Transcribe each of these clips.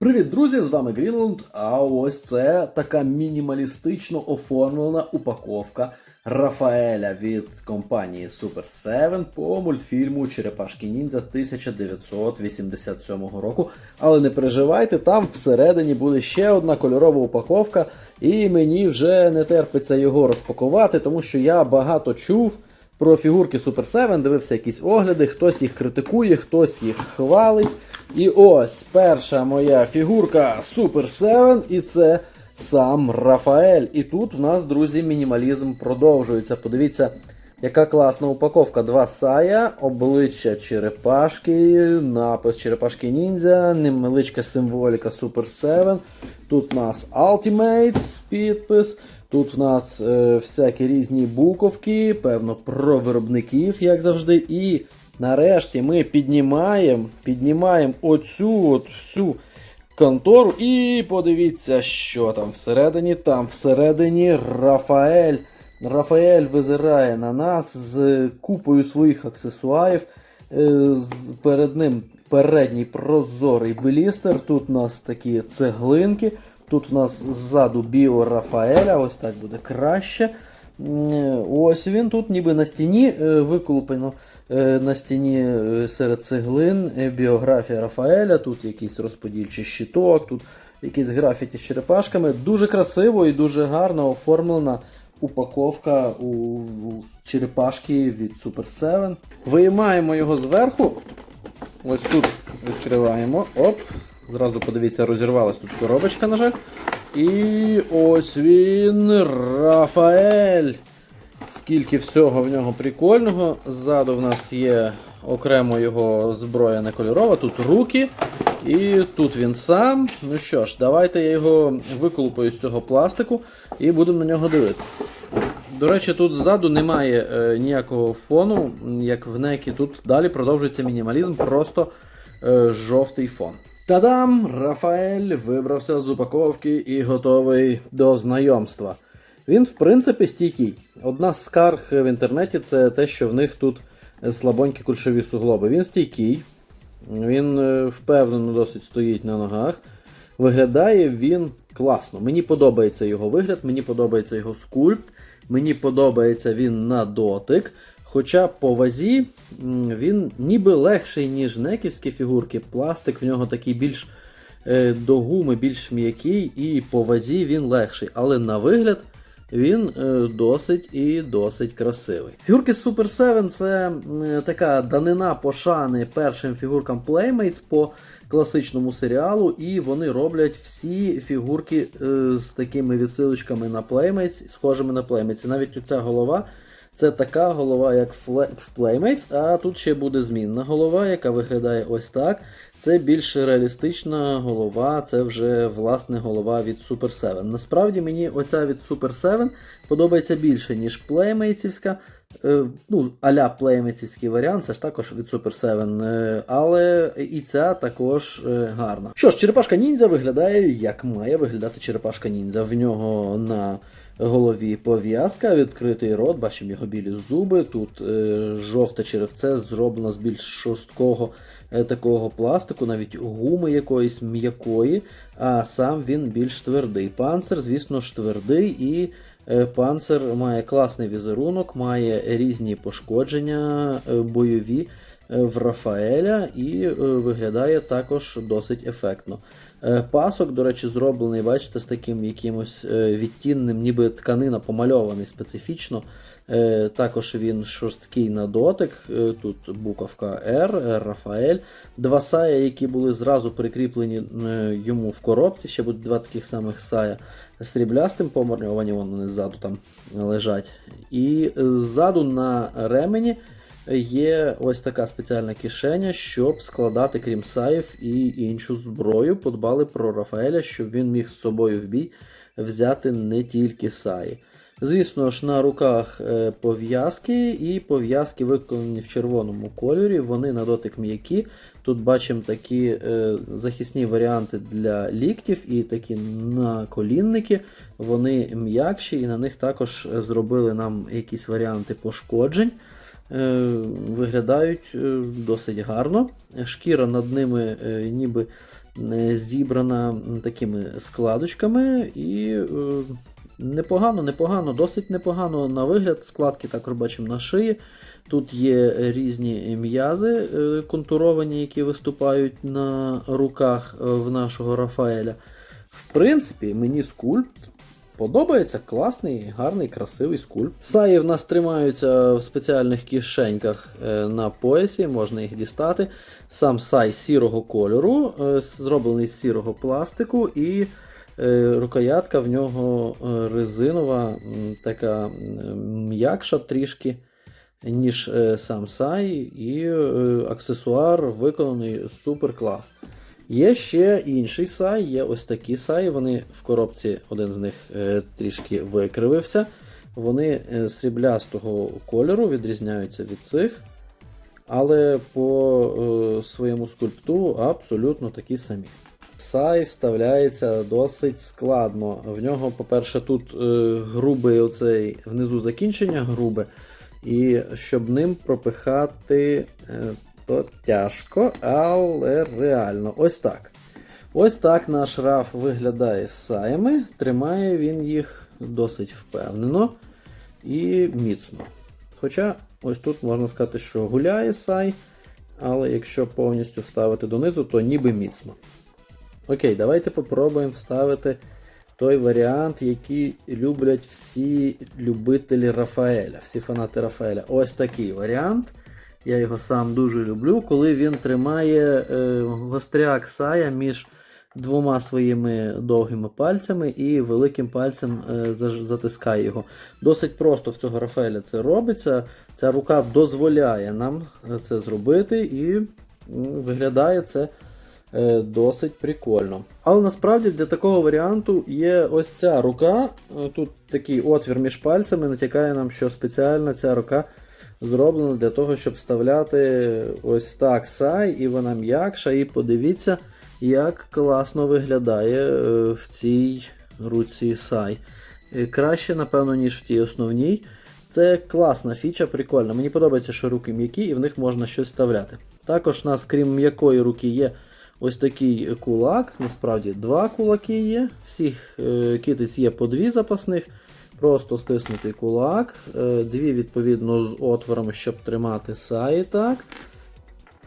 Привіт, друзі! З вами Грінланд. А ось це така мінімалістично оформлена упаковка Рафаеля від компанії Super 7 по мультфільму Черепашки Ніндзя 1987 року. Але не переживайте, там всередині буде ще одна кольорова упаковка, і мені вже не терпиться його розпакувати, тому що я багато чув. Про фігурки Super 7 дивився якісь огляди, хтось їх критикує, хтось їх хвалить. І ось перша моя фігурка Super 7, і це сам Рафаель. І тут в нас, друзі, мінімалізм продовжується. Подивіться, яка класна упаковка. Два сая, обличчя черепашки, напис черепашки ніндзя, невеличка символіка Super 7. Тут в нас Ultimates підпис. Тут в нас е, всякі різні буковки, певно, про виробників, як завжди. І нарешті ми піднімаємо піднімаємо оцю от всю контору. І подивіться, що там всередині. Там всередині Рафаель. Рафаель визирає на нас з купою своїх аксесуарів. Е, Перед ним передній прозорий блістер. Тут у нас такі цеглинки. Тут у нас ззаду біо Рафаеля, ось так буде краще. Ось він тут ніби на стіні е, виколупано е, на стіні е, серед цеглин е, біографія Рафаеля, тут якийсь розподільчий щиток, тут якісь графіті з черепашками. Дуже красиво і дуже гарно оформлена упаковка у черепашки від Super 7. Виймаємо його зверху. Ось тут відкриваємо. Оп. Зразу подивіться, розірвалась тут коробочка, на жаль. І ось він, Рафаель. Скільки всього в нього прикольного. Ззаду в нас є окремо його зброя не кольорова, тут руки. І тут він сам. Ну що ж, давайте я його виколупаю з цього пластику і будемо на нього дивитися. До речі, тут ззаду немає е, ніякого фону, як в некі. Тут далі продовжується мінімалізм, просто е, жовтий фон. Та-дам! Рафаель вибрався з упаковки і готовий до знайомства. Він, в принципі, стійкий. Одна з скарг в інтернеті це те, що в них тут слабонькі кульшові суглоби. Він стійкий, він е, впевнено досить стоїть на ногах. Виглядає він класно. Мені подобається його вигляд, мені подобається його скульпт, мені подобається він на дотик. Хоча по вазі він ніби легший, ніж неківські фігурки. Пластик в нього такий більш е, до гуми, більш м'який, і по вазі він легший. Але на вигляд він е, досить і досить красивий. Фігурки Super 7 це така данина пошани першим фігуркам Playmates по класичному серіалу, і вони роблять всі фігурки е, з такими відсилочками на Playmates, схожими на Playmates. Навіть оця голова. Це така голова, як в Playmates, а тут ще буде змінна голова, яка виглядає ось так. Це більш реалістична голова, це вже власне голова від Super 7. Насправді мені оця від Super 7 подобається більше, ніж плеймейтсівська. Е, ну, аля плеймейтсівський варіант, це ж також від Super 7. е, Але і ця також е, гарна. Що ж, черепашка ніндзя виглядає, як має виглядати черепашка ніндзя. В нього на голові пов'язка, відкритий рот, бачимо його білі зуби. Тут жовте черевце зроблено з більш шорсткого такого пластику, навіть гуми якоїсь м'якої, а сам він більш твердий. Панцир, звісно ж, твердий і. панцер Панцир має класний візерунок, має різні пошкодження е, бойові е, в Рафаеля і е, виглядає також досить ефектно. Е, Пасок, до речі, зроблений, бачите, з таким якимось е, відтінним, ніби тканина помальований специфічно. Е, Також він шорсткий на дотик. Е, Тут буковка R, Рафаель. Два сая, які були зразу прикріплені е, йому в коробці. Ще будуть два таких самих сая сріблястим помальовані, вони ззаду там лежать. І е, ззаду на ремені є ось така спеціальна кишеня, щоб складати, крім саїв і іншу зброю. Подбали про Рафаеля, щоб він міг з собою в бій взяти не тільки саї. Звісно ж, на руках е, пов'язки, і пов'язки виконані в червоному кольорі. Вони на дотик м'які. Тут бачимо такі е, захисні варіанти для ліктів і такі наколінники. Вони м'якші, і на них також зробили нам якісь варіанти пошкоджень. Е, виглядають е, досить гарно. Шкіра над ними е, ніби зібрана такими складочками і непогано, непогано, досить непогано на вигляд. Складки також бачимо на шиї. Тут є різні м'язи контуровані, які виступають на руках в нашого Рафаеля. В принципі, мені скульпт подобається класний, гарний, красивий скульпт. Саї в нас тримаються в спеціальних кишеньках е, на поясі, можна їх дістати. Сам сай сірого кольору, е, зроблений з сірого пластику, і е, рукоятка в нього резинова, така м'якша трішки ніж сам сай, і аксесуар виконаний супер клас. Є ще інший сай, є ось такі саї. Вони в коробці, один з них е, трішки викривився. Вони е, сріблястого кольору відрізняються від цих. Але по е, своєму скульпту абсолютно такі самі. Сай вставляється досить складно. В нього, по-перше, тут грубий оцей внизу закінчення грубе. І щоб ним пропихати, то тяжко, але реально. Ось так. Ось так наш раф виглядає з саями. Тримає він їх досить впевнено і міцно. Хоча ось тут можна сказати, що гуляє сай, але якщо повністю вставити донизу, то ніби міцно. Окей, давайте попробуємо вставити той варіант, який люблять всі любителі Рафаеля, всі фанати Рафаеля. Ось такий варіант. Я його сам дуже люблю, коли він тримає е, гостряк сая між двома своїми довгими пальцями і великим пальцем е, затискає його. Досить просто в цього Рафаеля це робиться. Ця рука дозволяє нам е, це зробити, і виглядає це е, досить прикольно. Але насправді для такого варіанту є ось ця рука. Е, Тут такий отвір між пальцями натякає нам, що спеціально ця рука зроблена для того, щоб вставляти ось так сай, і вона м'якша. І подивіться, як класно виглядає е, в цій руці сай. Е, Краще, напевно, ніж в тій основній. Це класна фіча, прикольна. Мені подобається, що руки м'які і в них можна щось вставляти. Також у нас, крім м'якої руки, є ось такий кулак. Насправді два кулаки є. Всіх е, китиць є по дві запасних. Просто стиснутий кулак. Е, Дві, відповідно, з отворами, щоб тримати саї так.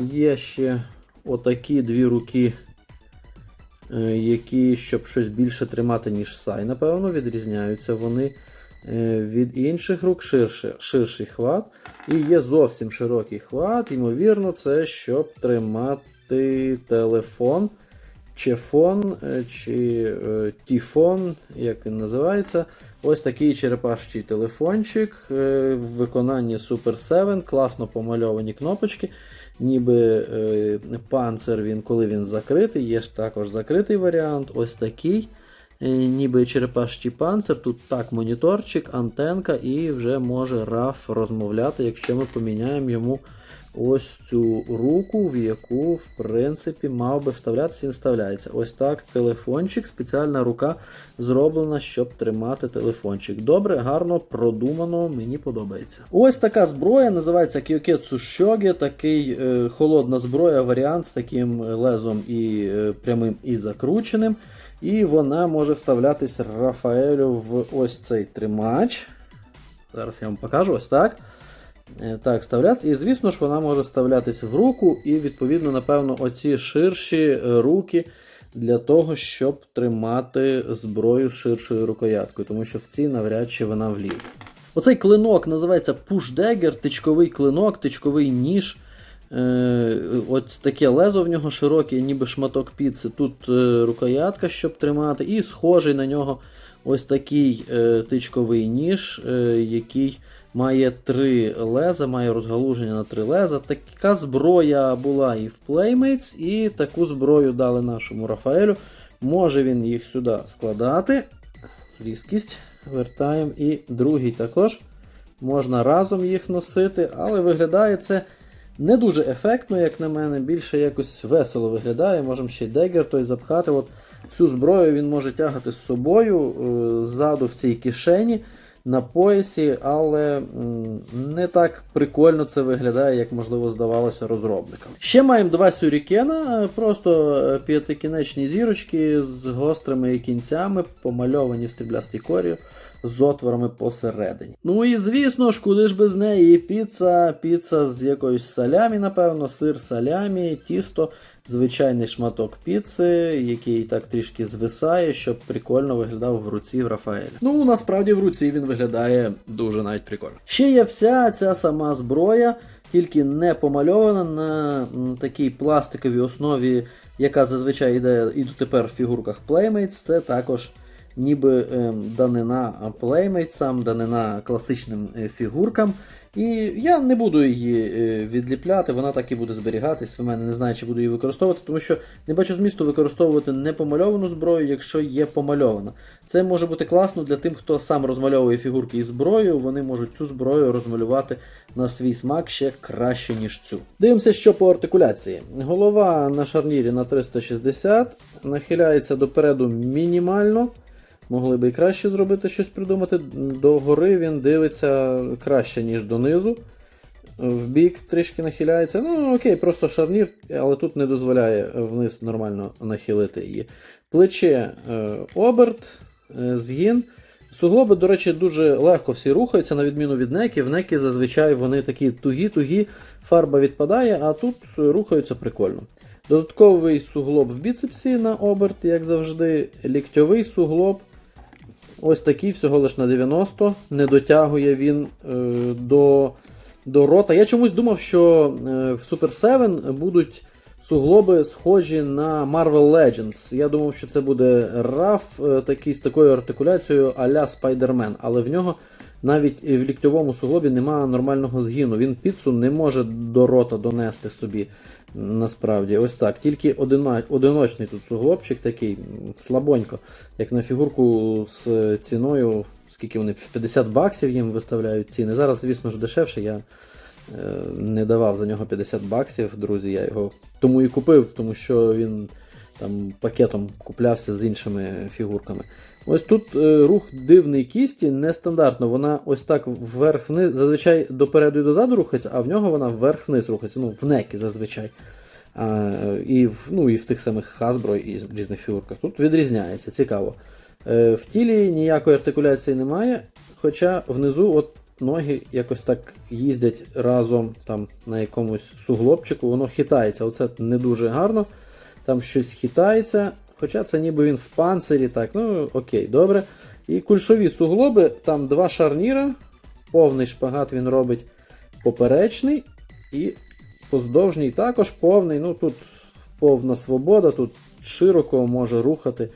Є ще отакі дві руки, е, які, щоб щось більше тримати, ніж сай, напевно, відрізняються вони е, від інших рук ширше, ширший хват. І є зовсім широкий хват. Ймовірно, це щоб тримати телефон, чи фон, е, чи е, тіфон, як він називається. Ось такий черепашчий телефончик е, в виконанні Super 7, класно помальовані кнопочки. Ніби панцир, він, коли він закритий, є ж також закритий варіант. Ось такий. Ніби черепашчий панцир. Тут так моніторчик, антенка, і вже може раф розмовляти, якщо ми поміняємо йому ось цю руку, в яку, в принципі, мав би вставлятися, він вставляється. Ось так телефончик, спеціальна рука зроблена, щоб тримати телефончик. Добре, гарно, продумано, мені подобається. Ось така зброя, називається Kyoketsu Shoge, такий е, холодна зброя, варіант з таким лезом і е, прямим і закрученим. І вона може вставлятись Рафаелю в ось цей тримач. Зараз я вам покажу ось так. Е, Так, вставлятися. І звісно ж, вона може вставлятися в руку, і, відповідно, напевно, оці ширші руки для того, щоб тримати зброю з ширшою рукояткою, тому що в ці навряд чи вона влізе. Оцей клинок називається Dagger, тичковий клинок, тичковий ніж. Е, От таке лезо в нього широке, ніби шматок піци. Тут е, рукоятка, щоб тримати, і схожий на нього ось такий тичковий ніж, який має три леза, має розгалуження на три леза. Така зброя була і в Playmates, і таку зброю дали нашому Рафаелю. Може він їх сюди складати. Різкість вертаємо. І другий також. Можна разом їх носити, але виглядає це не дуже ефектно, як на мене, більше якось весело виглядає. Можемо ще й дегер той запхати. От Всю зброю він може тягати з собою е, ззаду в цій кишені. На поясі, але не так прикольно це виглядає, як можливо здавалося розробникам. Ще маємо два сюрікена, е, просто е, п'ятикінечні зірочки з гострими кінцями, помальовані в стріблястій корі. З отворами посередині. Ну і звісно ж, куди ж без неї піца, піца з якоюсь салямі, напевно, сир салямі, тісто, звичайний шматок піци, який так трішки звисає, щоб прикольно виглядав в руці в Рафаеля. Ну, насправді в руці він виглядає дуже навіть прикольно. Ще є вся ця сама зброя, тільки не помальована на такій пластиковій основі, яка зазвичай йде і дотепер в фігурках Playmates. Це також ніби ем, данина плеймейтсам, данина класичним е, фігуркам. І я не буду її е, відліпляти, вона так і буде зберігатись. В мене не знаю, чи буду її використовувати, тому що не бачу змісту використовувати непомальовану зброю, якщо є помальована. Це може бути класно для тим, хто сам розмальовує фігурки із зброєю, вони можуть цю зброю розмалювати на свій смак ще краще, ніж цю. Дивимося, що по артикуляції. Голова на шарнірі на 360, нахиляється допереду мінімально. Могли би і краще зробити щось придумати. До гори він дивиться краще, ніж донизу. В бік трішки нахиляється. Ну, окей, просто шарнір, але тут не дозволяє вниз нормально нахилити її. Плече е, оберт, е, згін. Суглоби, до речі, дуже легко всі рухаються, на відміну від неки. В некі зазвичай вони такі тугі-тугі, фарба відпадає, а тут рухаються прикольно. Додатковий суглоб в біцепсі на оберт, як завжди, ліктьовий суглоб. Ось такий всього лиш на 90. Не дотягує він е, до, до рота. Я чомусь думав, що е, в Super 7 будуть суглоби схожі на Marvel Legends. Я думав, що це буде раф е, такий з такою артикуляцією а-ля Spider-Man, але в нього навіть в ліктьовому суглобі немає нормального згину. Він піцу не може до рота донести собі. Насправді, ось так. Тільки одиночний тут суглобчик такий слабонько, як на фігурку з ціною, скільки вони 50 баксів їм виставляють ціни. Зараз, звісно ж, дешевше. Я е, не давав за нього 50 баксів, друзі. Я його тому і купив, тому що він там пакетом куплявся з іншими фігурками. Ось тут е, рух дивний кісті, нестандартно. Вона ось так вверх-вниз, зазвичай допереду і дозаду рухається, а в нього вона вверх-вниз рухається. Ну, в некі зазвичай. А, і, в, ну, і в тих самих Hasbro і з- різних фігурках. Тут відрізняється, цікаво. Е, в тілі ніякої артикуляції немає, хоча внизу от ноги якось так їздять разом там на якомусь суглобчику, воно хитається. Оце не дуже гарно. Там щось хитається. Хоча це ніби він в панцирі, так, ну окей, добре. І кульшові суглоби, там два шарніра, повний шпагат він робить поперечний і поздовжній також повний. Ну тут повна свобода, тут широко може рухати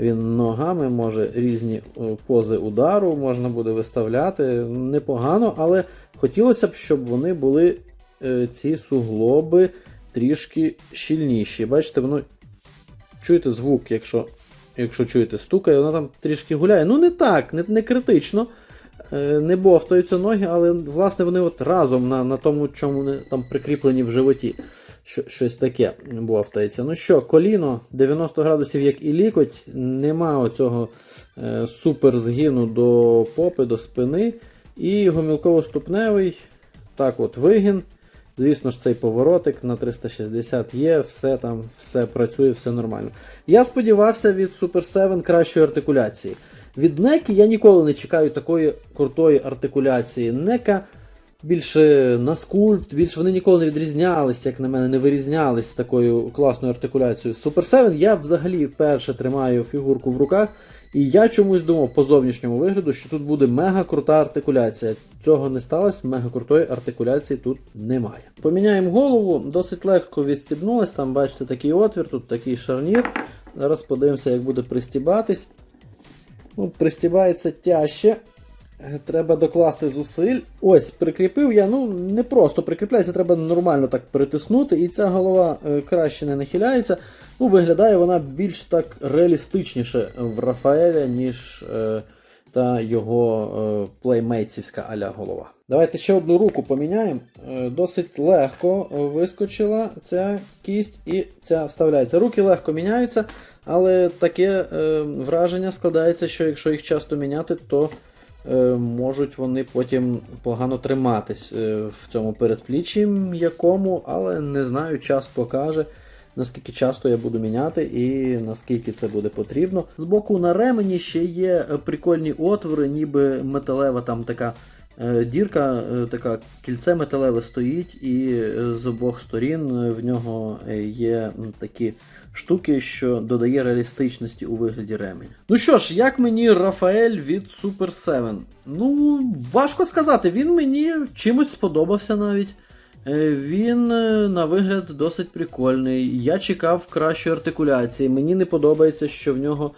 він ногами, може різні е, пози удару можна буде виставляти. Непогано, але хотілося б, щоб вони були е, ці суглоби трішки щільніші. Бачите, воно чуєте звук, якщо, якщо чуєте, стукає, воно там трішки гуляє. Ну не так, не, не критично. Е, Не бовтаються ноги, але власне вони от разом на, на тому, чому вони там прикріплені в животі. Що, щось таке бовтається. Ну що, коліно 90 градусів, як і лікоть, нема оцього е, супер згину до попи, до спини. І гомілково-ступневий, так от вигін. Звісно ж, цей поворотик на 360 є, все там, все працює, все нормально. Я сподівався від Super 7 кращої артикуляції. Від Неки я ніколи не чекаю такої крутої артикуляції. Нека більше на скульпт, більше вони ніколи не відрізнялися, як на мене, не вирізнялись такою класною артикуляцією. Super 7 я взагалі вперше тримаю фігурку в руках, і я чомусь думав по зовнішньому вигляду, що тут буде мега крута артикуляція. Цього не сталося, мега крутої артикуляції тут немає. Поміняємо голову, досить легко відстібнулась. Там бачите такий отвір, тут такий шарнір. Зараз подивимося, як буде пристібатись. Ну, пристібається тяжче. Е, Треба докласти зусиль. Ось, прикріпив я. Ну, не просто прикріпляється, треба нормально так притиснути, і ця голова е, краще не нахиляється. Ну, виглядає вона більш так реалістичніше в Рафаеля, ніж е, та його е, плеймейтсівська аля голова. Давайте ще одну руку поміняємо. Е, досить легко е, вискочила ця кість і ця вставляється. Руки легко міняються, але таке е, враження складається, що якщо їх часто міняти, то е, можуть вони потім погано триматись е, в цьому передпліччі м'якому, але не знаю, час покаже. Наскільки часто я буду міняти і наскільки це буде потрібно. Збоку на ремені ще є е, прикольні отвори, ніби металева там така е, дірка, е, така кільце металеве стоїть, і з обох сторін в нього є такі штуки, що додає реалістичності у вигляді ременя. Ну що ж, як мені Рафаель від Super 7? Ну, важко сказати, він мені чимось сподобався навіть. Е, Він е, на вигляд досить прикольний. Я чекав кращої артикуляції. Мені не подобається, що в нього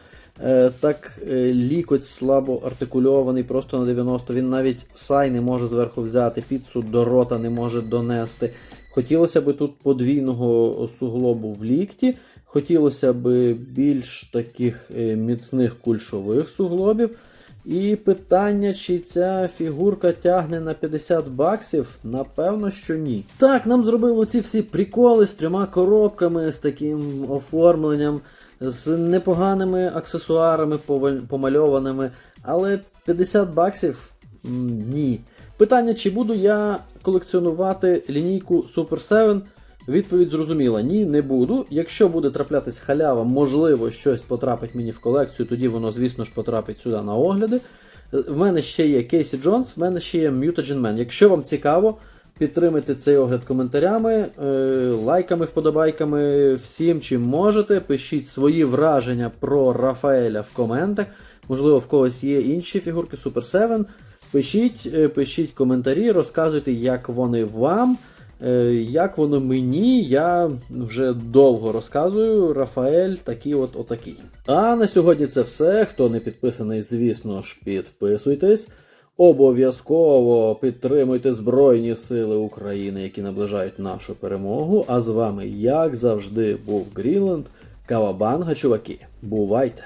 е, так лікоть слабо артикульований, просто на 90. Він навіть сай не може зверху взяти, підсу до рота не може донести. Хотілося б тут подвійного суглобу в лікті. Хотілося б більш таких міцних кульшових суглобів. І питання, чи ця фігурка тягне на 50 баксів, напевно, що ні. Так, нам зробили ці всі приколи з трьома коробками, з таким оформленням, з непоганими аксесуарами помальованими, але 50 баксів ні. Питання, чи буду я колекціонувати лінійку Super 7? Відповідь зрозуміла: ні, не буду. Якщо буде траплятись халява, можливо, щось потрапить мені в колекцію, тоді воно, звісно ж, потрапить сюди на огляди. Е, В мене ще є Кейсі Джонс, в мене ще є Mutagen Man. Якщо вам цікаво, підтримайте цей огляд коментарями, е, лайками, вподобайками, всім чим можете. Пишіть свої враження про Рафаеля в коментах. Можливо, в когось є інші фігурки Super 7. Пишіть, е, пишіть коментарі, розказуйте, як вони вам. Е, Як воно мені, я вже довго розказую. Рафаель такий от отакий. А на сьогодні це все. Хто не підписаний, звісно ж, підписуйтесь. Обов'язково підтримуйте Збройні Сили України, які наближають нашу перемогу. А з вами, як завжди, був Грінленд. Кавабанга, чуваки. Бувайте!